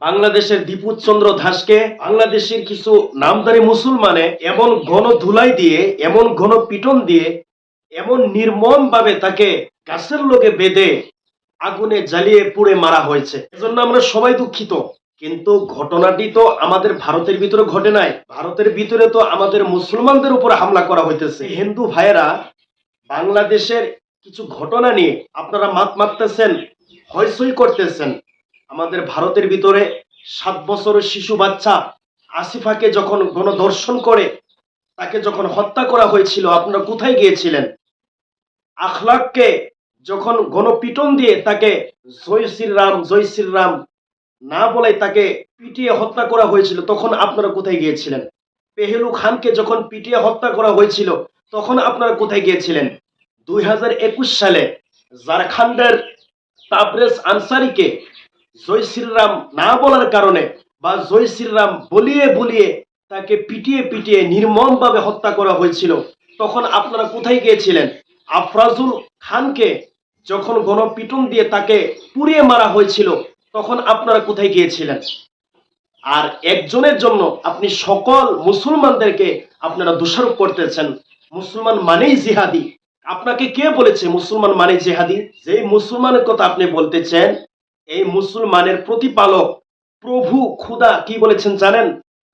বাংলাদেশের দীপুত চন্দ্র দাসকে বাংলাদেশের কিছু নামদারি মুসলমানে এমন ঘন ধুলাই দিয়ে, এমন ঘন পিটন দিয়ে, এমন নির্মম ভাবে তাকে গাছের লোকে বেঁধে আগুনে জ্বালিয়ে পুড়ে মারা হয়েছে। এজন্য আমরা সবাই দুঃখিত। কিন্তু ঘটনাটি তো আমাদের ভারতের ভিতরে ঘটে নাই। ভারতের ভিতরে তো আমাদের মুসলমানদের উপর হামলা করা হইতেছে। হিন্দু ভাইয়েরা বাংলাদেশের কিছু ঘটনা নিয়ে আপনারা মাত মারতেছেন হইসই করতেছেন। আমাদের ভারতের ভিতরে সাত বছরের শিশু বাচ্চা আসিফাকে যখন গণধর্ষণ করে, তাকে যখন হত্যা করা হয়েছিল, আপনারা কোথায় গিয়েছিলেন? আখলাককে যখন গণপিটন দিয়ে তাকে জয় শ্রীরাম জয় শ্রীরাম না বলে তাকে পিটিয়ে হত্যা করা হয়েছিল, তখন আপনারা কোথায় গিয়েছিলেন? পেহেলু খানকে যখন পিটিয়ে হত্যা করা হয়েছিল, তখন আপনারা কোথায় গিয়েছিলেন? দুই হাজার একুশ সালে ঝাড়খণ্ডের তাবরেজ আনসারিকে জয় শ্রীরাম না বলার কারণে বা জয় শ্রীরাম বলিয়ে বলিয়ে তাকে পিটিয়ে পিটিয়ে নির্মমভাবে হত্যা করা হয়েছিল। তখন আপনারা কোথায় গিয়েছিলেন? আফরাজুল খানকে যখন গণপিটন দিয়ে তাকে পুড়িয়ে মারা হয়েছিল, তখন আপনারা কোথায় গিয়েছিলেন? আর একজনের জন্য আপনি সকল মুসলমানদেরকে আপনারা দোষারোপ করতেছেন। মুসলমান মানেই জিহাদি। আপনাকে কে বলেছে মুসলমান মানে জেহাদি? যে মুসলমানের কথা আপনি বলতেছেন এই মুসলমানের প্রতিপালক প্রভু খুদা কি বলেছেন জানেন?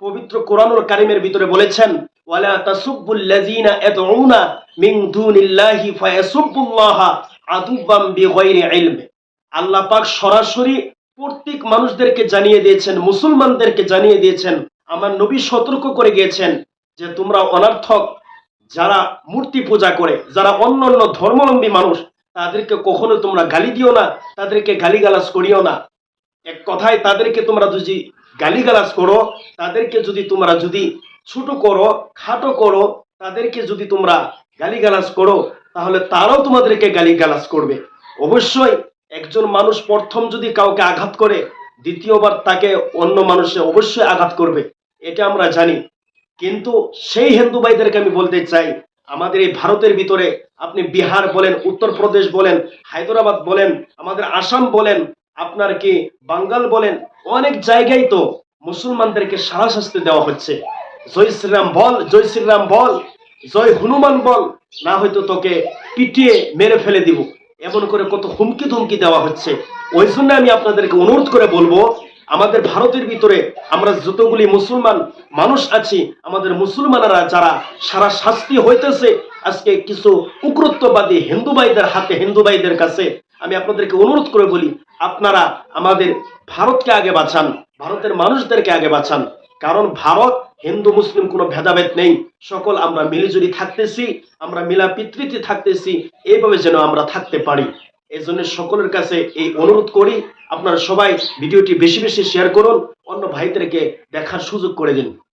পবিত্র কোরআনুল কারিমের ভিতরে বলেছেন, ওয়ালা তাসুব্বুল্লাযিনা ইয়াদউনা মিন দুনিল্লাহি ফায়াসুব্বুল্লাহা আদুব্বাম বিগাইরি ইলম। আল্লাহ পাক সরাসরি প্রত্যেক মানুষদেরকে জানিয়ে দিয়েছেন, মুসলমানদেরকে জানিয়ে দিয়েছেন, আমার নবী সতর্ক করে গিয়েছেন যে তোমরা অনর্থক যারা মূর্তি পূজা করে, যারা অন্য অন্য ধর্মাবলম্বী মানুষ তাদেরকে কখনো তোমরা গালি দিও না, তাদেরকে গালিগালাজ করিও না। এক কথায় তাদেরকে তোমরা যদি গালিগালাজ করো, তাদেরকে যদি তোমরা যদি ছোট করো, খাটো করো, তাদেরকে যদি তোমরা গালিগালাজ করো, তাহলে তারাও তোমাদেরকে গালিগালাজ করবে। অবশ্যই একজন মানুষ প্রথম যদি কাউকে আঘাত করে, দ্বিতীয়বার তাকে অন্য মানুষে অবশ্যই আঘাত করবে, এটা আমরা জানি। কিন্তু সেই হিন্দু ভাইদেরকে আমি বলতে চাই আমাদের এই ভারতের ভিতরে আপনি বিহার বলেন, উত্তরপ্রদেশ বলেন, হায়দ্রাবাদ বলেন, আমাদের আসাম বলেন, আপনার কি বাঙ্গাল বলেন, অনেক জায়গায় তো মুসলমানদেরকে সারা শাস্তি দেওয়া হচ্ছে। জয় শ্রীরাম বল, জয় শ্রীরাম বল, জয় হনুমান বল, না হয়তো তোকে পিটিয়ে মেরে ফেলে দিব। এমন করে কত হুমকি ধুমকি দেওয়া হচ্ছে। ওই জন্য আমি আপনাদেরকে অনুরোধ করে বলব আমাদের ভারতের ভিতরে আমরা যতগুলি মুসলমান মানুষ আছি, আমাদের মুসলমানেরা যারা সারা শাস্তি হইতেছে, আজকে কিছু উগ্রত্ববাদী হিন্দু ভাইদের হাতে, হিন্দু ভাইদের কাছে আমি আপনাদেরকে অনুরোধ করে বলি, আপনারা আমাদের ভারতকে আগে বাঁচান, ভারতের মানুষদেরকে আগে বাঁচান। কারণ ভারত হিন্দু, মুসলিম কোনো ভেদাভেদ নেই। সকল আমরা মিলিজুলি থাকতেছি, আমরা মিলা পিতৃতি থাকতেছি এইভাবে যেন আমরা থাকতে পারি। এই জন্য সকলের কাছে এই অনুরোধ করি আপনারা সবাই ভিডিওটি বেশি বেশি শেয়ার করুন, অন্য ভাইদেরকে দেখার সুযোগ করে দিন।